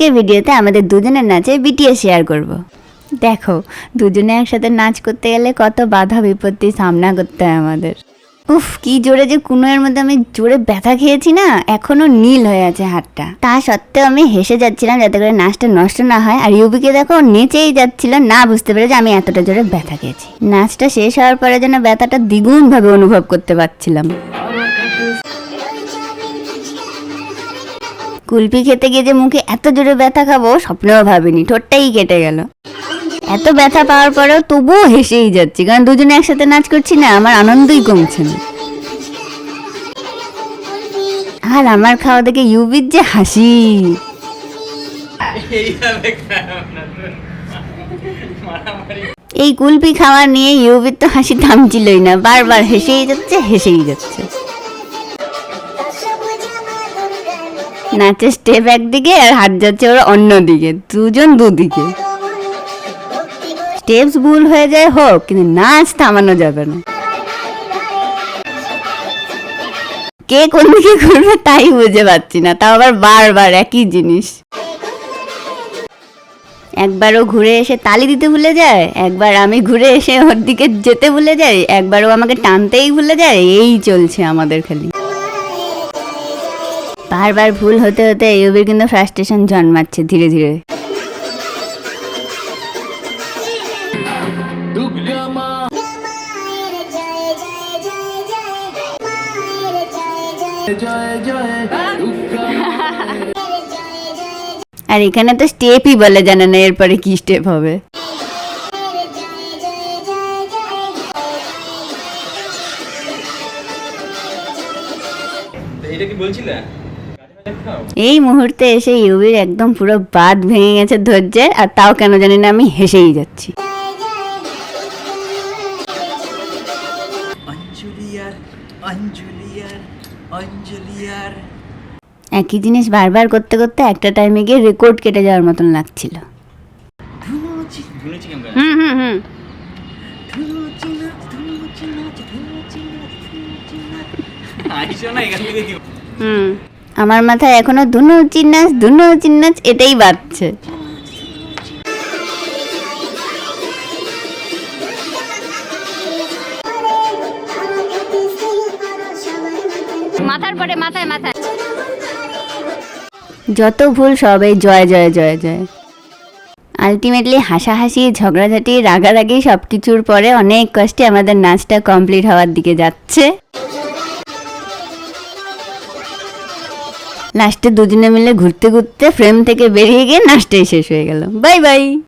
আজকের ভিডিওতে আমাদের দুজনের নাচে বিটিএস শেয়ার করব। দেখো, দুজনে একসাথে নাচ করতে গেলে কত বাধা বিপত্তি সামনা করতে হয় আমাদের। উফ, কি জোরে যে কুনোয়ের মধ্যে আমি জোরে ব্যথা খেয়েছি না? এখনও নীল হয়ে আছে হাতটা। তা সত্ত্বেও আমি হেসে যাচ্ছিলাম যাতে করে নাচটা নষ্ট না হয়, আর ইউবিকে দেখো নেচেই যাচ্ছিল, না বুঝতে পেরে যে আমি এতটা জোরে ব্যথা খেয়েছি। নাচটা শেষ হওয়ার পরে যেন ব্যথাটা দ্বিগুণ ভাবে অনুভব করতে পারছিলাম। কুলপি খেতে গিয়ে যে মুখে এত জোরে ব্যথা খাব, স্বপ্নেও ভাবিনি, ঠোঁটটাই কেটে গেল। এত ব্যথা পাওয়ার পরেও তবুও হেসেই যাচ্ছি, কারণ দুজনে একসাথে নাচ করছি না, আমার আনন্দই কমছে না। আর আমার খাওয়া দেখে ইউবির যে হাসি। এই কুলপি খাওয়া নিয়ে ইউবির তো হাসি থামছিলই না, বারবার হেসেই যাচ্ছে হেসেই যাচ্ছে। নাচের স্টেপ একদিকে আর হাত যাচ্ছে ওরা অন্যদিকে দুজন দুদিকে। স্টেপস ভুল হয়ে যায় হোক, কিন্তু নাচ থামানো যাবে না। কে কোন দিকে ঘুরবে তাই বুঝে পাচ্ছি না, তাও আবার বারবার একই জিনিস। একবারও ঘুরে এসে তালি দিতে ভুলে যায়, একবার আমি ঘুরে এসে ওর দিকে যেতে ভুলে যাই একবারও আমাকে টানতেই ভুলে যায়, এই চলছে আমাদের খালি। বারবার ভুল হতে হতে ইউবির কিন্তু ফ্রাস্ট্রেশন জন্মাচ্ছে ধীরে ধীরে। আর এখানে তো স্টেপই বলে জানে না এরপরে কি স্টেপ হবে। এটা কি বলছিলে? এই মুহূর্তে এসে ইউবির একদম পুরো বাদ ভেঙে গেছে ধৈর্যের আর তাও কেন জানি না আমি হেসেই যাচ্ছি। অঞ্জলিয়ার অঞ্জলিয়ার অঞ্জলিয়ার। একই জিনিস বারবার করতে করতে একটা টাইমে গিয়ে রেকর্ড কেটে যাওয়ার মতন লাগছিল। হুম হুম হুম। হুম। আমার মাথায় এখনও ধুনু চিন্নাচ ধুনু চিন্নাচ এটাই বাজছে। মাথার পরে মাথায় মাথায়। যত ভুল সবাই জয় জয় জয় জয়। আলটিমেটলি হাসাহাসি ঝগড়াঝাটি রাগারাগি সব কিছুর পরে অনেক কষ্টে আমাদের নাচটা কমপ্লিট হওয়ার দিকে যাচ্ছে। লাস্টে দুজনে মিলে ঘুরতে ঘুরতে ফ্রেম থেকে বেরিয়ে গিয়ে নাচটাই শেষ হয়ে গেল। Bye bye